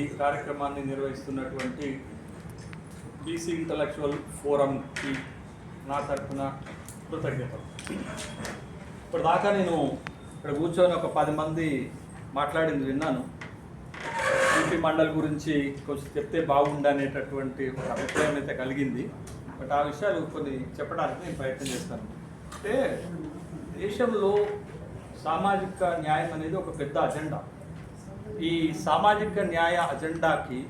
ఈ కార్యక్రమాన్ని నిర్వహిస్తున్నటువంటి బీసీ ఇంటలెక్చువల్ ఫోరంకి నా తరఫున కృతజ్ఞతలు. ఇప్పుడు దాకా నేను ఇక్కడ కూర్చొని ఒక పది మంది మాట్లాడింది విన్నాను. బీపీ మండల్ గురించి కొంచెం చెప్తే బాగుండనేటటువంటి ఒక అభిప్రాయం అయితే కలిగింది. బట్ ఆ విషయాలు కొన్ని చెప్పడానికి నేను ప్రయత్నం చేస్తాను. అంటే దేశంలో సామాజిక న్యాయం అనేది ఒక పెద్ద అజెండా. ఈ సామాజిక న్యాయ అజెండాకి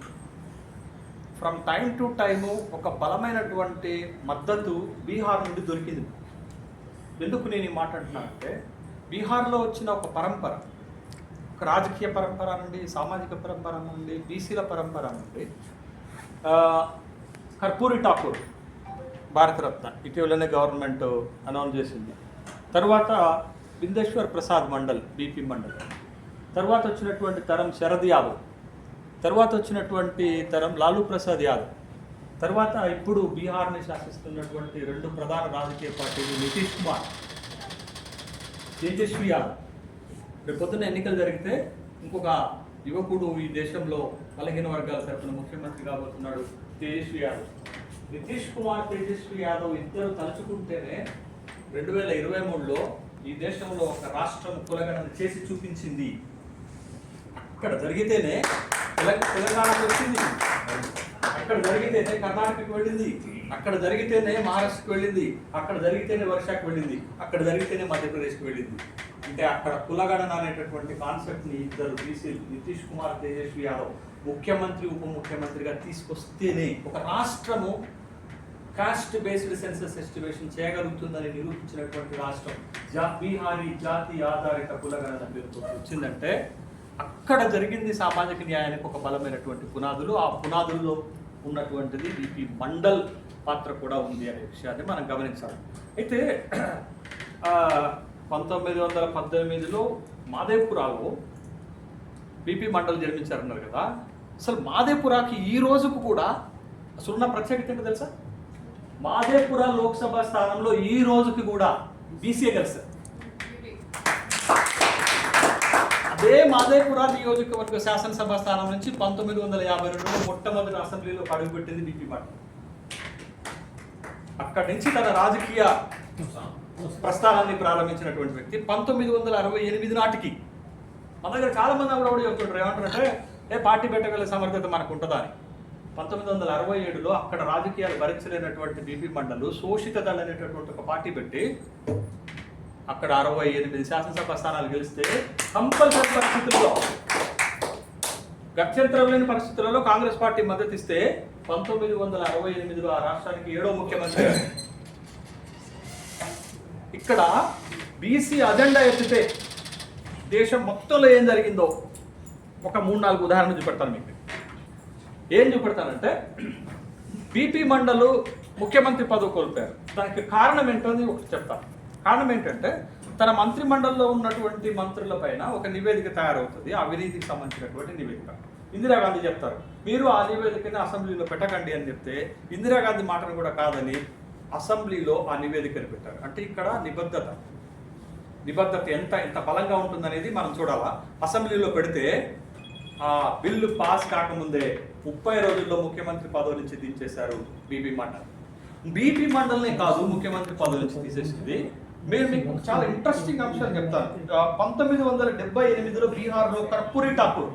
ఫ్రమ్ టైం టు టైము ఒక బలమైనటువంటి మద్దతు బీహార్ నుండి దొరికింది. ఎందుకు నేను ఈ మాట అంటున్నానంటే బీహార్లో వచ్చిన ఒక పరంపర ఒక రాజకీయ పరంపర నుండి సామాజిక పరంపర నుండి బీసీల పరంపర నుండి కర్పూరి ఠాకూర్ భారతరత్న ఇటీవలనే గవర్నమెంట్ అనౌన్స్ చేసింది. తర్వాత బిందేశ్వర్ ప్రసాద్ మండల్ బీపీ మండల్. తర్వాత వచ్చినటువంటి తరం శరద్ యాదవ్. తర్వాత వచ్చినటువంటి తరం లాలూ ప్రసాద్ యాదవ్. తర్వాత ఇప్పుడు బీహార్ని శాసిస్తున్నటువంటి రెండు ప్రధాన రాజకీయ పార్టీలు నితీష్ కుమార్ తేజస్వి యాదవ్. రేపు పొద్దున్న ఎన్నికలు జరిగితే ఇంకొక యువకుడు ఈ దేశంలో బలహీన వర్గాల తరఫున ముఖ్యమంత్రి కాబోతున్నాడు తేజస్వి యాదవ్. నితీష్ కుమార్ తేజస్వి యాదవ్ ఇద్దరు తలుచుకుంటేనే రెండు వేల ఇరవై మూడులో ఈ దేశంలో ఒక రాష్ట్రం కులగణన చేసి చూపించింది. అక్కడ జరిగితేనే తెలంగాణకు వచ్చింది. అక్కడ జరిగితేనే కర్ణాటకకు వెళ్ళింది. అక్కడ జరిగితేనే మహారాష్ట్రకి వెళ్ళింది. అక్కడ జరిగితేనే వర్షాకు వెళ్ళింది. అక్కడ జరిగితేనే మధ్యప్రదేశ్కి వెళ్ళింది. అంటే అక్కడ కులగణన అనేటటువంటి కాన్సెప్ట్ని ఇద్దరు బీసీ నితీష్ కుమార్ తేజస్వి యాదవ్ ముఖ్యమంత్రి ఉప ముఖ్యమంత్రిగా తీసుకొస్తేనే ఒక రాష్ట్రము కాస్ట్ బేస్డ్ సెన్సస్ ఎస్టిమేషన్ చేయగలుగుతుందని నిరూపించినటువంటి రాష్ట్రం. జా బీహారీ జాతి ఆధారిత కులగణన పేరుతో వచ్చిందంటే అక్కడ జరిగింది సామాజిక న్యాయానికి ఒక బలమైనటువంటి పునాదులు. ఆ పునాదుల్లో ఉన్నటువంటిది బీపీ మండల్ పాత్ర కూడా ఉంది అనే విషయాన్ని మనం గమనించాలి. అయితే పంతొమ్మిది వందల పద్దెనిమిదిలో మాదేపురాలో బీపీ మండల్ జన్మించారన్నారు కదా. అసలు మాదేపురాకి ఈ రోజుకు కూడా అసలు ఉన్న ప్రత్యేకత ఏంటో తెలుసా? మాదేపుర లోక్సభ స్థానంలో ఈ రోజుకి కూడా బీసీఏ గెలుస్తారు అదే మాదేపుర నియోజకవర్గ శాసనసభ స్థానం నుంచి పంతొమ్మిది వందల యాభై రెండులో మొట్టమొదటి అసెంబ్లీలో అడుగుపెట్టింది బీపీ పాటిల్ అక్కడి నుంచి తన రాజకీయ ప్రస్థానాన్ని ప్రారంభించినటువంటి వ్యక్తి పంతొమ్మిది వందల అరవై ఎనిమిది నాటికి. మన దగ్గర చాలా మంది కూడా కూడా చెప్తుంటారు ఏమంటారంటే ఏ పార్టీ పెట్టగల సమర్థత మనకు ఉంటుందా అని. పంతొమ్మిది వందల అరవై ఏడులో అక్కడ రాజకీయాలు భరించలేనటువంటి బీపీ మండలు శోషిత దళ అనేటటువంటి ఒక పార్టీ పెట్టి అక్కడ అరవై ఎనిమిది శాసనసభ స్థానాలు గెలిస్తే కంపల్సరీ పరిస్థితుల్లో గత్యంతరం లేని పరిస్థితులలో కాంగ్రెస్ పార్టీ మద్దతు ఇస్తే పంతొమ్మిది వందల అరవై ఎనిమిదిలో ఆ రాష్ట్రానికి ఏడో ముఖ్యమంత్రి. ఇక్కడ బీసీ అజెండా ఎత్తితే దేశం మొత్తంలో ఏం జరిగిందో ఒక మూడు నాలుగు ఉదాహరణలు చూపెడతాను మీకు. ఏం చూపెడతానంటే బీపీ మండలు ముఖ్యమంత్రి పదవి కోల్పోయారు. దానికి కారణం ఏంటో అని ఒకటి చెప్తాను. కారణం ఏంటంటే తన మంత్రి మండలిలో ఉన్నటువంటి మంత్రుల పైన ఒక నివేదిక తయారవుతుంది. అవినీతికి సంబంధించినటువంటి నివేదిక. ఇందిరాగాంధీ చెప్తారు మీరు ఆ నివేదికని అసెంబ్లీలో పెట్టకండి అని చెప్తే ఇందిరాగాంధీ మాటను కూడా కాదని అసెంబ్లీలో ఆ నివేదికను పెట్టారు. అంటే ఇక్కడ నిబద్ధత. నిబద్ధత ఎంత ఎంత బలంగా ఉంటుందనేది మనం చూడాలా? అసెంబ్లీలో పెడితే ఆ బిల్లు పాస్ కాకముందే ముప్పై రోజుల్లో ముఖ్యమంత్రి పదవి నుంచి దించేశారు B P Mandal. B P మండల్నే కాదు ముఖ్యమంత్రి పదవి నుంచి తీసేసింది మీరు మీకు చాలా ఇంట్రెస్టింగ్ అంశాలు చెప్తాను. పంతొమ్మిది వందల డెబ్బై ఎనిమిదిలో బీహార్లో కర్పూరి ఠాకూర్.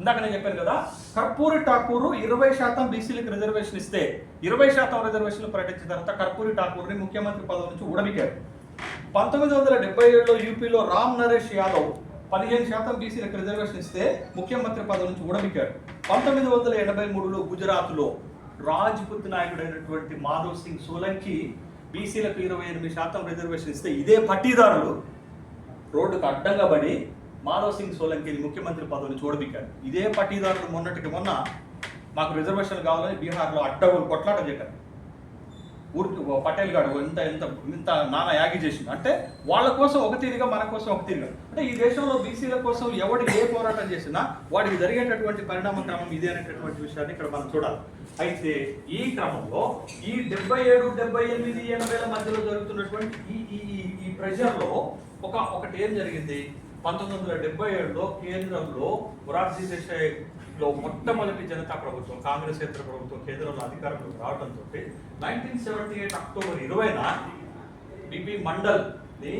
ఇందాక నేను చెప్పాను కదా కర్పూరి ఠాకూర్ ఇరవై శాతం బీసీలకు రిజర్వేషన్ ఇస్తే ఇరవై శాతం రిజర్వేషన్లు ప్రకటించిన తర్వాత కర్పూరి ఠాకూర్ని ముఖ్యమంత్రి పదవి నుంచి ఉడబికారు పంతొమ్మిది వందల డెబ్బై ఏడులో యూపీలో రామ్ నరేష్ యాదవ్ పదిహేను శాతం బీసీలకు రిజర్వేషన్ ఇస్తే ముఖ్యమంత్రి పదవి నుంచి ఉడబికారు పంతొమ్మిది వందల ఎనభై మూడులో గుజరాత్లో రాజ్పుత్ నాయకుడైనటువంటి మాధవ్ సింగ్ సోలంకి బీసీలకు ఇరవై ఎనిమిది శాతం రిజర్వేషన్ ఇస్తే ఇదే పట్టీదారులు. రోడ్డుకు అడ్డంగా పడి మాధవ్ సింగ్ సోలంకిని ముఖ్యమంత్రి పదవి చూడబిక్కారు. ఇదే పట్టీదారులు మొన్నటికి మొన్న మాకు రిజర్వేషన్ కావాలని బీహార్లో అడ్డగోలు కొట్లాట చెప్పారు ఊరికి పటేల్ గారు ఎంత ఇంత ఇంత నానా యాగి చేసింది అంటే వాళ్ళ కోసం ఒక తీరుగా మన కోసం ఒక తీరుగా. అంటే ఈ దేశంలో బీసీల కోసం ఎవడు ఏ పోరాటం చేసినా వాడికి జరిగేటటువంటి పరిణామ క్రమం ఇదే అనేటటువంటి విషయాన్ని ఇక్కడ మనం చూడాలి. అయితే ఈ క్రమంలో ఈ డెబ్బై ఏడు డెబ్బై ఎనిమిది ఎనభైల మధ్యలో జరుగుతున్నటువంటి ఈ ఈ ఈ- ప్రెషర్లో ఒక ఒకటి ఏం జరిగింది? పంతొమ్మిది వందల డెబ్బై ఏడులో కేంద్రంలో మొరార్జీ దేశాయ్లో మొట్టమొదటి జనతా ప్రభుత్వం కాంగ్రెస్ క్షేత్ర ప్రభుత్వం కేంద్రంలో అధికారంలోకి రావడంతో నైన్టీన్ సెవెంటీ ఎయిట్ అక్టోబర్ ఇరవైన బిపి మండల్ని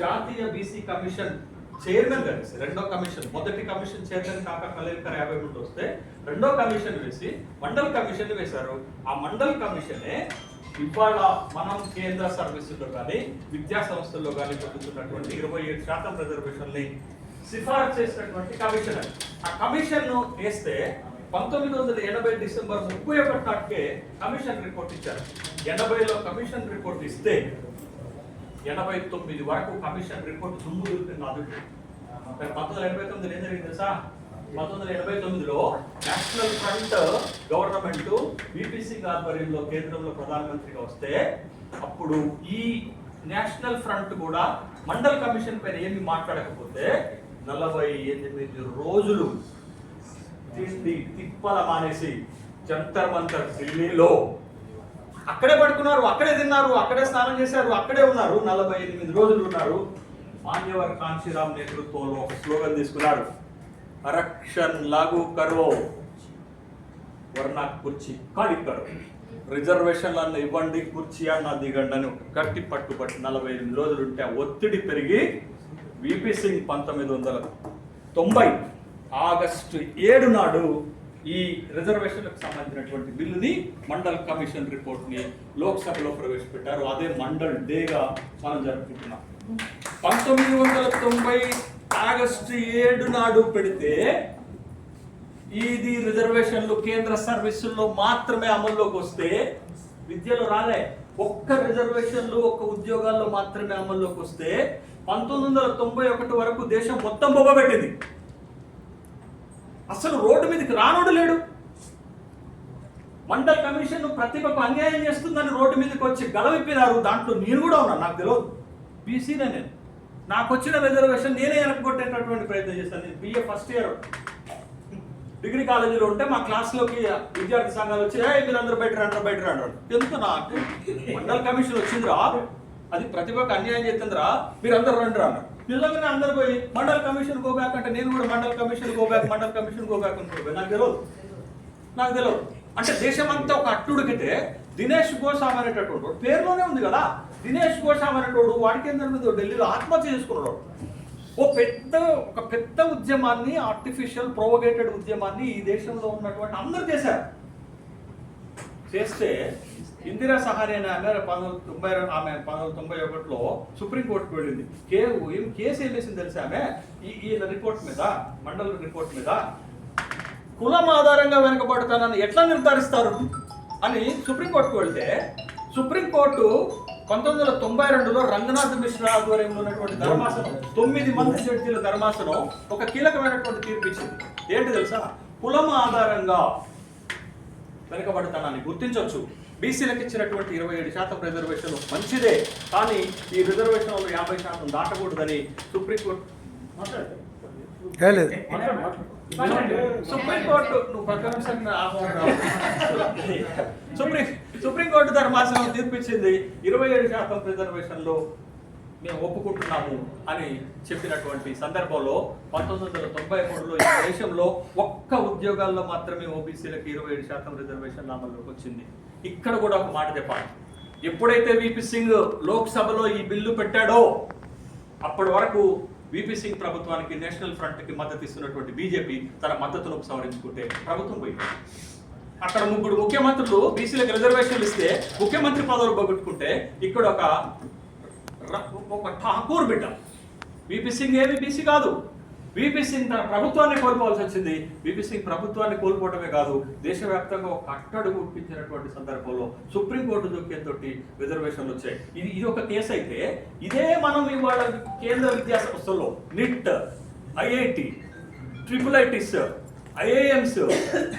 జాతీయ బీసీ కమిషన్ చైర్మన్ కలిసి రెండో కమిషన్ మొదటి కమిషన్ చైర్మన్ కాక కలెక్టర్ యాభై మూడు వస్తే రెండో కమిషన్ వేసి మండల్ కమిషన్ వేశారు ఆ మండల్ కమిషనే ఇవాళ మనం కేంద్ర సర్వీసుల్లో కానీ విద్యా సంస్థల్లో కానీ పొందుతున్నటువంటి ఇరవై ఏడు శాతం రిజర్వేషన్ని సిఫారసు చేసినటువంటి కమిషన్ అది. ఆ కమిషన్ను వేస్తే పంతొమ్మిది వందల ఎనభై డిసెంబర్ ముప్పై ఒకటి నాటికే కమిషన్ రిపోర్ట్ ఇచ్చారు ఎనభైలో కమిషన్ రిపోర్ట్ ఇస్తే ఎనభై తొమ్మిది వరకు కమిషన్ రిపోర్ట్ దుమ్ము దొరుకుతుంది నా మరి పంతొమ్మిది ఎనభై తొమ్మిది ఏం జరిగింది తెలుసా? పంతొమ్మిది వందల ఎనభై తొమ్మిదిలో నేషనల్ ఫ్రంట్ గవర్నమెంట్ బీపీసీ ఆధ్వర్యంలో కేంద్రంలో ప్రధానమంత్రిగా వస్తే అప్పుడు ఈ నేషనల్ ఫ్రంట్ కూడా మండల్ కమిషన్ పైన ఏమి మాట్లాడకపోతే నలభై ఎనిమిది రోజులు తిండి తిప్పల మానేసి జంతర్ మంతర్ ఢిల్లీలో అక్కడే పడుకున్నారు అక్కడే తిన్నారు అక్కడే స్నానం చేశారు అక్కడే ఉన్నారు. నలభై ఎనిమిది రోజులు ఉన్నారు. మాన్యవర్ కాంశీరామ్ నేతృత్వంలో ఒక స్లోగన్ తీసుకున్నారు అరక్షన్ లాగు కరో వర్ణ కుర్చీ ఖాళీ కరో అన్న ఇవ్వండి కుర్చీ అన్న దిగండి అని ఒక గట్టి పట్టుబట్టి నలభై ఎనిమిది రోజులు ఉంటే ఆ ఒత్తిడి పెరిగి విపి సింగ్ పంతొమ్మిది వందల తొంభై ఆగస్టు ఏడు నాడు ఈ రిజర్వేషన్లకు సంబంధించినటువంటి బిల్లుని మండల్ కమిషన్ రిపోర్ట్ని లోక్సభలో ప్రవేశపెట్టారు. అదే మండల్ డేగా మనం జరుపుకుంటున్నాం. పంతొమ్మిది వందల తొంభై ఆగస్టు ఏడు నాడు పెడితే ఇది రిజర్వేషన్లు కేంద్ర సర్వీసుల్లో మాత్రమే అమల్లోకి వస్తే విద్యలో రాలే. ఒక్క రిజర్వేషన్లు ఒక్క ఉద్యోగాల్లో మాత్రమే అమల్లోకి వస్తే పంతొమ్మిది వందల తొంభై ఒకటి వరకు దేశం మొత్తం బొబ్బబెట్టింది అసలు రోడ్డు మీదకి రానోడు లేడు. మండల్ కమిషన్ ప్రతిభకు అన్యాయం చేస్తుందని రోడ్డు మీదకి వచ్చి గలవిప్పినారు దాంట్లో నేను కూడా ఉన్నాను నాకు తెలియదు. బీసీనే నేను. నాకు వచ్చిన రిజర్వేషన్ నేనే వెనక్కొట్టేటటువంటి ప్రయత్నం చేస్తాను నేను బిఏ ఫస్ట్ ఇయర్ డిగ్రీ కాలేజీలో ఉంటే మా క్లాస్లోకి విద్యార్థి సంఘాలు వచ్చి "ఏయ్, మీరందరూ బయట రండి బయట రండి ఎందుకు నాకు? మండల్ కమిషన్ వచ్చిందిరా. అది ప్రతిభకు అన్యాయం చేస్తుందిరా. మీరందరూ రండి రా అన్నారు. నిజంగానే అందరు పోయి మండల్ కమిషన్ గోబ్యాక్ అంటే నేను కూడా Mandal commission go back Mandal commission go back అనుకోబోయి నాకు తెలియదు నాకు తెలియదు అంటే దేశం అంతా ఒక అట్టుడికితే దినేష్ గోసామ్ అనేటటువంటి పేరులోనే ఉంది కదా. దినేష్ గోసామ్ అనేటోడు వాడికి ఏంటంటే ఢిల్లీలో ఆత్మహత్య చేసుకున్నాడు. ఓ పెద్ద ఒక పెద్ద ఉద్యమాన్ని ఆర్టిఫిషియల్ ప్రోవగేటెడ్ ఉద్యమాన్ని ఈ దేశంలో ఉన్నటువంటి అందరూ చేశారు. చేస్తే ఇందిరా సహాని అనే ఆమె పంతొమ్మిది తొంభై రెండు ఆమె పంతొమ్మిది తొంభై ఒకటిలో సుప్రీంకోర్టుకు వెళ్ళింది. కే ఏం కేసు ఏం వేసింది తెలుసా ఆమె? ఈ ఈ రిపోర్ట్ మీద మండల రిపోర్ట్ మీద కులం ఆధారంగా వెనుకబడతానని ఎట్లా నిర్ధారిస్తారు అని సుప్రీంకోర్టుకు వెళ్తే సుప్రీంకోర్టు పంతొమ్మిది వందల తొంభై రెండులో రంగనాథ్ మిశ్రా ఆధ్వర్యంలో ఉన్నటువంటి ధర్మాసనం తొమ్మిది మంది జడ్జీల ధర్మాసనం ఒక కీలకమైనటువంటి తీర్పు ఇచ్చింది. ఏంటి తెలుసా? కులం ఆధారంగా వెనుకబడతానని గుర్తించవచ్చు బీసీలకు ఇచ్చినటువంటి ఇరవై ఏడు శాతం రిజర్వేషన్ మంచిదే కానీ ఈ రిజర్వేషన్లో యాభై శాతం దాటకూడదని సుప్రీంకోర్టు సుప్రీంకోర్టు నువ్వు. సుప్రీం సుప్రీంకోర్టు ధర్మాసనం తీర్పిచ్చింది ఇరవై ఏడు శాతం రిజర్వేషన్లో మేము ఒప్పుకుంటున్నాము అని చెప్పినటువంటి సందర్భంలో పంతొమ్మిది వందల తొంభై మూడులో ఈ దేశంలో ఒక్క ఉద్యోగాల్లో మాత్రమే ఓబీసీలకు ఇరవై ఏడు శాతం రిజర్వేషన్ అమల్లోకి వచ్చింది. ఇక్కడ కూడా ఒక మాట చెప్పాలి. ఎప్పుడైతే విపి సింగ్ లోక్సభలో ఈ బిల్లు పెట్టాడో అప్పటి వరకు విపి సింగ్ ప్రభుత్వానికి నేషనల్ ఫ్రంట్కి మద్దతు ఇస్తున్నటువంటి బీజేపీ తన మద్దతును ఉపసంహరించుకుంటే ప్రభుత్వం పోయింది. అక్కడ ముగ్గురు ముఖ్యమంత్రులు బీసీలకు రిజర్వేషన్లు ఇస్తే ముఖ్యమంత్రి పదవులు పోగొట్టుకుంటే ఇక్కడ ఒక ఒక ఠాకూర్ బిడ్డ విపి సింగ్ ఏమి బీసీ కాదు. విపి సింగ్ తన ప్రభుత్వాన్ని కోల్పోవాల్సి వచ్చింది. విపి సింగ్ ప్రభుత్వాన్ని కోల్పోవడమే కాదు దేశవ్యాప్తంగా ఒక అట్టడుగు గుర్తించినటువంటి సందర్భంలో సుప్రీంకోర్టు జోక్యంతో రిజర్వేషన్లు వచ్చాయి. ఇది ఇది ఒక కేసు అయితే ఇదే మనం ఇవాళ కేంద్ర విద్యా సంస్థలో NIT IIT triple ITs IIMs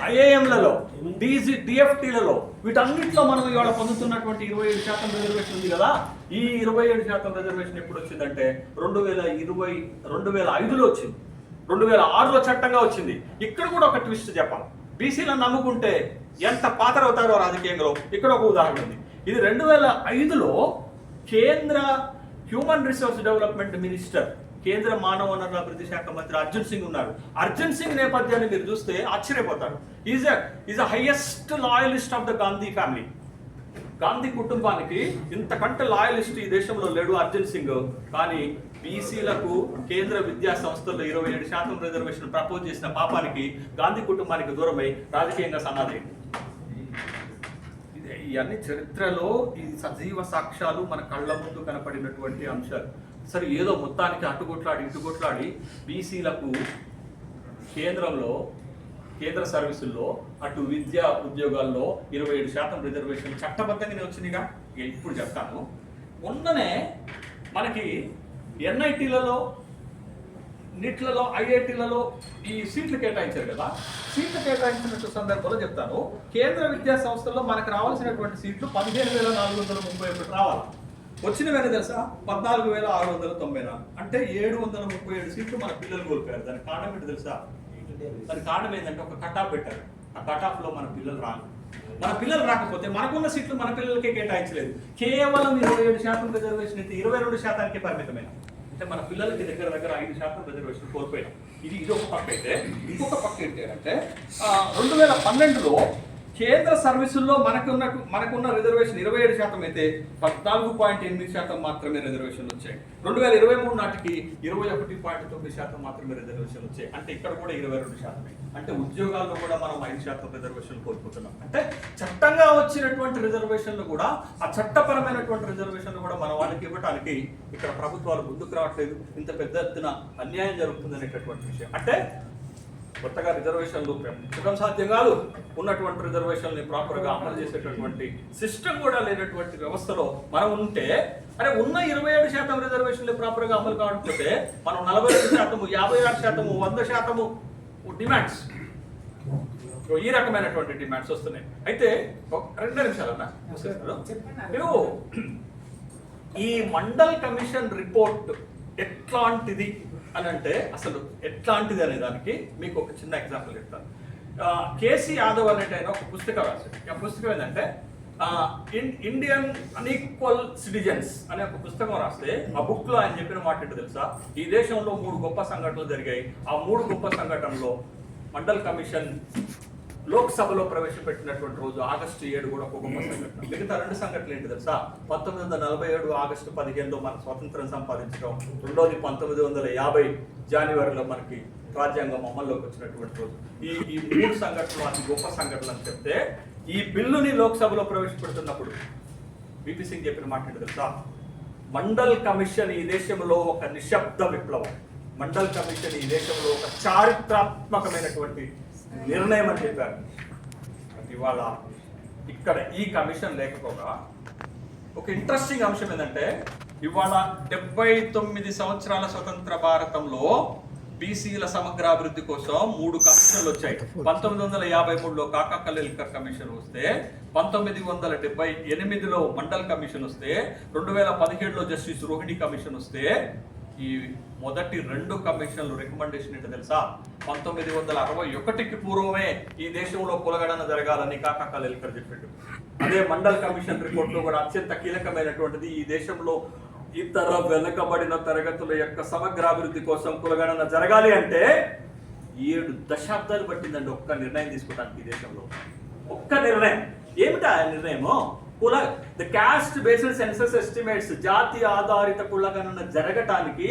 ఐఏఎంలలో డిజి డిఎఫ్టీలలో వీటన్నిటిలో మనం ఇవాళ పొందుతున్నటువంటి ఇరవై ఏడు శాతం రిజర్వేషన్ ఉంది కదా? ఈ ఇరవై ఏడు శాతం రిజర్వేషన్ ఎప్పుడు వచ్చిందంటే రెండు వేల ఇరవై రెండు వేల ఐదులో వచ్చింది. రెండు వేల ఆరులో చట్టంగా వచ్చింది. ఇక్కడ కూడా ఒక ట్విస్ట్ చెప్పాలి. బీసీలను నమ్ముకుంటే ఎంత పాతరవుతారో రాజకీయంలో ఇక్కడ ఒక ఉదాహరణ ఉంది. ఇది రెండు వేల ఐదులో కేంద్ర హ్యూమన్ రిసోర్స్ డెవలప్మెంట్ మినిస్టర్ కేంద్ర మానవ వనరుల అభివృద్ధి శాఖ మంత్రి అర్జున్ సింగ్ ఉన్నారు. అర్జున్ సింగ్ నేపథ్యాన్ని మీరు చూస్తే ఆశ్చర్యపోతారు. Is is a highest loyalist of the Gandhi family Gandhi కుటుంబానికి ఇంతకంటే లాయలిస్ట్ ఈ దేశంలో లేడు అర్జున్ సింగ్. కానీ బీసీలకు కేంద్ర విద్యా సంస్థల్లో ఇరవై ఏడు శాతం రిజర్వేషన్ ప్రపోజ్ చేసిన పాపానికి గాంధీ కుటుంబానికి దూరమై రాజకీయంగా సమాధి. ఇవన్నీ చరిత్రలో ఈ సజీవ సాక్ష్యాలు మన కళ్ళ ముందు కనపడినటువంటి అంశాలు. సరే ఏదో మొత్తానికి అటుకొట్లాడి ఇటుకొట్లాడి బీసీలకు కేంద్రంలో కేంద్ర సర్వీసుల్లో అటు విద్యా ఉద్యోగాల్లో ఇరవై ఏడు శాతం రిజర్వేషన్ చట్టబద్ధంగానే వచ్చినాయిగా ఇప్పుడు చెప్తాను. మొన్ననే మనకి ఎన్ఐటీలలో నీట్లలో ఐఐటీలలో ఈ సీట్లు కేటాయించారు కదా? సీట్లు కేటాయించిన సందర్భంలో చెప్తాను. కేంద్ర విద్యా సంస్థల్లో మనకు రావాల్సినటువంటి సీట్లు పదిహేను వేల నాలుగు వందల ముప్పై ఒకటి రావాలి. వచ్చిన వచ్చినవేనా తెలుసా? పద్నాలుగు వేల ఆరు వందల తొంభై నాలుగు. అంటే ఏడు వందల ముప్పై ఏడు సీట్లు మన పిల్లలు కోల్పోయారు. దానికి కారణం ఏంటి తెలుసా? దానికి కారణం ఏంటంటే ఒక కటాఫ్ పెట్టారు. ఆ కటాఫ్లో మన పిల్లలు రాదు మన పిల్లలు రాకపోతే మనకున్న సీట్లు మన పిల్లలకే కేటాయించలేదు. కేవలం ఇరవై ఏడు శాతం రిజర్వేషన్ అయితే ఇరవై రెండు శాతానికి పరిమితమైన అంటే మన పిల్లలకి దగ్గర దగ్గర ఐదు శాతం రిజర్వేషన్ కోల్పోయినాం ఇది ఇది ఒక పక్క అయితే ఇంకొక పక్క ఏంటి అంటే రెండు వేల పన్నెండులో కేంద్ర సర్వీసుల్లో మనకున్న మనకున్న రిజర్వేషన్ ఇరవై ఏడు శాతం అయితే పద్నాలుగు పాయింట్ ఎనిమిది శాతం మాత్రమే రిజర్వేషన్లు వచ్చాయి. రెండు వేల ఇరవై మూడు నాటికి ఇరవై ఒకటి పాయింట్ తొమ్మిది శాతం మాత్రమే రిజర్వేషన్లు వచ్చాయి. అంటే ఇక్కడ కూడా ఇరవై రెండు శాతమే. అంటే ఉద్యోగాల్లో కూడా మనం ఐదు శాతం రిజర్వేషన్లు కోల్పోతున్నాం. అంటే చట్టంగా వచ్చినటువంటి రిజర్వేషన్లు కూడా ఆ చట్టపరమైనటువంటి రిజర్వేషన్లు కూడా మన వాళ్ళకి ఇవ్వడానికి ఇక్కడ ప్రభుత్వాలు ముందుకు రావట్లేదు. ఇంత పెద్ద ఎత్తున అన్యాయం జరుగుతుంది అనేటటువంటి విషయం. అంటే కొత్తగా రిజర్వేషన్లు సుఖం సాధ్యం కాదు. ఉన్నటువంటి రిజర్వేషన్ని ప్రాపర్గా అమలు చేసేటటువంటి సిస్టమ్ కూడా లేనటువంటి వ్యవస్థలో మనం ఉంటే అరే ఉన్న ఇరవై ఏడు శాతం రిజర్వేషన్లు ప్రాపర్గా అమలు కావకపోతే మనం నలభై రెండు శాతము యాభై ఆరు శాతము వంద శాతము డిమాండ్స్ ఈ రకమైనటువంటి డిమాండ్స్ వస్తున్నాయి. అయితే రెండు నిమిషాలన్నా మీరు ఈ మండల్ కమిషన్ రిపోర్ట్ ఎట్లాంటిది? అని అంటే అసలు ఎట్లాంటిది అనే దానికి మీకు ఒక చిన్న ఎగ్జాంపుల్ చెప్తాను. కేసీ యాదవ్ అనేట ఆయన ఒక పుస్తకం రాశాడు. ఆ పుస్తకం ఏంటంటే ఇన్- ఇండియన్ అన్ఈక్వల్ సిటిజన్స్ అనే ఒక పుస్తకం రాస్తే ఆ బుక్లో ఆయన చెప్పిన మాట ఏంటో తెలుసా? ఈ దేశంలో మూడు గొప్ప సంఘటనలు జరిగాయి. ఆ మూడు గొప్ప సంఘటనలో మండల్ కమిషన్ లోక్సభలో ప్రవేశపెట్టినటువంటి రోజు ఆగస్టు ఏడు కూడా ఒక గొప్ప సంఘటన. మిగతా రెండు సంఘటనలు ఏంటి తెలుసా? పంతొమ్మిది వందల నలభై ఏడు ఆగస్టు పదిహేనులో మన స్వతంత్రం సంపాదించడం రెండోది పంతొమ్మిది వందల యాభై జనవరిలో మనకి రాజ్యాంగం అమల్లోకి వచ్చినటువంటి రోజు. ఈ ఈ మూడు సంఘటనలు అతి గొప్ప సంఘటనలు అని చెప్తే ఈ బిల్లుని లోక్సభలో ప్రవేశపెడుతున్నప్పుడు బీపీ సింగ్ చెప్పిన మాట ఏంటి తెలుసా? మండల్ కమిషన్ ఈ దేశంలో ఒక నిశ్శబ్ద విప్లవం. మండల్ కమిషన్ ఈ దేశంలో ఒక చారిత్రాత్మకమైనటువంటి నిర్ణయం అని చెప్పారు ఇవాళ ఇక్కడ ఈ కమిషన్ లేకపోగా ఒక ఇంట్రెస్టింగ్ అంశం ఏంటంటే ఇవాళ డెబ్బై తొమ్మిది సంవత్సరాల స్వతంత్ర భారతంలో బీసీల సమగ్ర అభివృద్ధి కోసం మూడు కమిషన్లు వచ్చాయి. పంతొమ్మిది వందల యాభై మూడులో కాకా కమిషన్ వస్తే పంతొమ్మిది వందల డెబ్బై ఎనిమిదిలో మండల్ కమిషన్ వస్తే రెండు వేల పదిహేడులో జస్టిస్ రోహిణి కమిషన్ వస్తే ఈ మొదటి రెండు కమిషన్లు రికమెండేషన్ ఏంటో తెలుసా? పంతొమ్మిది వందల అరవై ఒకటికి పూర్వమే ఈ దేశంలో కులగణన జరగాలని కాకా ఎలికర్ చెప్పాడు. అదే మండల్ కమిషన్ రిపోర్ట్లో కూడా అత్యంత కీలకమైనటువంటిది ఈ దేశంలో ఇతర వెనుకబడిన తరగతుల యొక్క సమగ్ర అభివృద్ధి కోసం కులగణన జరగాలి అంటే ఏడు దశాబ్దాలు పట్టిందండి ఒక్క నిర్ణయం తీసుకోవడానికి ఈ దేశంలో. ఒక్క నిర్ణయం. ఏమిటా నిర్ణయము? కుల the caste based census estimates జాతి ఆధారిత కులగణన జరగటానికి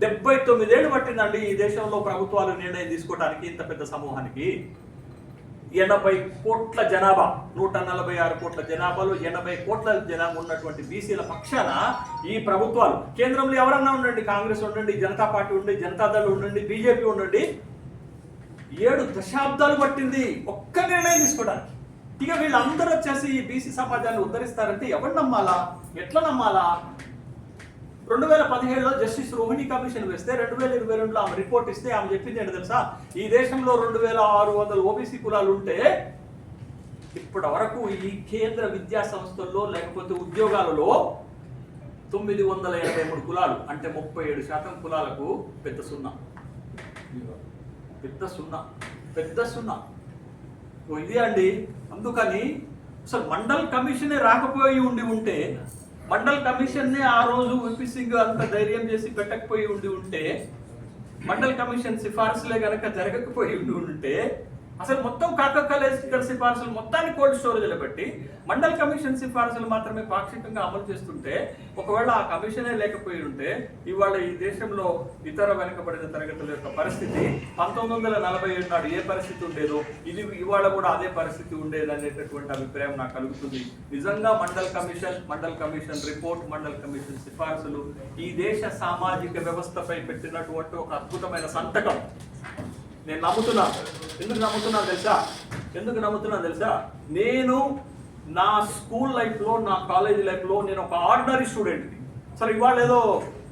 డెబ్బై తొమ్మిదేళ్ళు పట్టిందండి ఈ దేశంలో ప్రభుత్వాలు నిర్ణయం తీసుకోవడానికి ఇంత పెద్ద సమూహానికి. ఎనభై కోట్ల జనాభా నూట నలభై ఆరు కోట్ల జనాభాలో ఎనభై కోట్ల జనాభా ఉన్నటువంటి బీసీల పక్షాన ఈ ప్రభుత్వాలు కేంద్రంలో ఎవరన్నా ఉండండి కాంగ్రెస్ ఉండండి జనతా పార్టీ ఉండండి జనతాదళ్ ఉండండి బీజేపీ ఉండండి ఏడు దశాబ్దాలు పట్టింది ఒక్క నిర్ణయం తీసుకోవడానికి ఇక వీళ్ళందరూ వచ్చేసి ఈ బీసీ సమాజాన్ని ఉద్ధరిస్తారంటే ఎవరు నమ్మాలా? ఎట్లా నమ్మాలా? రెండు వేల పదిహేడులో జస్టిస్ రోహిణి కమిషన్ వేస్తే రెండు వేల ఇరవై రెండులో ఆమె రిపోర్ట్ ఇస్తే ఆమె చెప్పింది ఏంటి తెలుసా? ఈ దేశంలో రెండు వేల ఆరు వందల ఓబీసీ కులాలు ఉంటే ఇప్పటి వరకు ఈ కేంద్ర విద్యా సంస్థల్లో లేకపోతే ఉద్యోగాలలో తొమ్మిది వందల ఎనభై మూడు కులాలు అంటే ముప్పై ఏడు శాతం కులాలకు పెద్ద సున్నా. పెద్ద సున్నా. పెద్ద సున్నా. ఇదే అండి. అందుకని అసలు మండల్ కమిషనే రాకపోయి ఉండి ఉంటే మండల్ కమిషన్ ఆ రోజు విపి సింగ్ అంత ధైర్యం చేసి పెట్టకపోయి ఉండి ఉంటే మండల్ కమిషన్ సిఫార్సులే కనుక జరగకపోయి ఉండి ఉంటే అసలు మొత్తం కాకక్కలేసికల్ సిఫార్సులు మొత్తాన్ని కోల్డ్ స్టోరేజ్లో పెట్టి మండల్ కమిషన్ సిఫార్సులు మాత్రమే పాక్షికంగా అమలు చేస్తుంటే ఒకవేళ ఆ కమిషనే లేకపోయి ఉంటే ఇవాళ ఈ దేశంలో ఇతర వెనుకబడిన తరగతుల యొక్క పరిస్థితి పంతొమ్మిది వందల నలభై ఏడు నాడు ఏ పరిస్థితి ఉండేదో ఇది ఇవాళ కూడా అదే పరిస్థితి ఉండేది అనేటటువంటి అభిప్రాయం నాకు కలుగుతుంది. నిజంగా Mandal commission Mandal commission report Mandal commission సిఫార్సులు ఈ దేశ సామాజిక వ్యవస్థపై పెట్టినటువంటి ఒక అద్భుతమైన సంతకం. నేను నమ్ముతున్నాను ఎందుకు నమ్ముతున్నాను తెలుసా? ఎందుకు నమ్ముతున్నాను తెలుసా? నేను నా స్కూల్ లైఫ్లో నా కాలేజ్ లైఫ్లో నేను ఒక ఆర్డినరీ స్టూడెంట్ని. సరే ఇవాళ ఏదో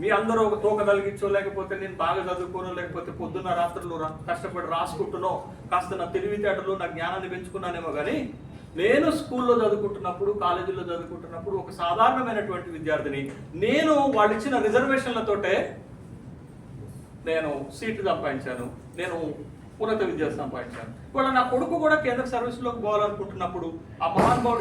మీ అందరూ ఒక తోక కలిగించో లేకపోతే నేను బాగా చదువుకోను లేకపోతే పొద్దున్న రాత్రులు కష్టపడి రాసుకుంటున్నో కాస్త నా తెలివితేటలు నా జ్ఞానాన్ని పెంచుకున్నానేమో కానీ నేను స్కూల్లో చదువుకుంటున్నప్పుడు కాలేజీలో చదువుకుంటున్నప్పుడు ఒక సాధారణమైనటువంటి విద్యార్థిని నేను వాళ్ళు ఇచ్చిన రిజర్వేషన్లతోటే నేను సీటు సంపాదించాను నేను ఉన్నత విద్య సంపాదించాను. ఇవాళ నా కొడుకు కూడా కేంద్ర సర్వీస్లోకి పోవాలనుకుంటున్నప్పుడు ఆ మహానుభావుడు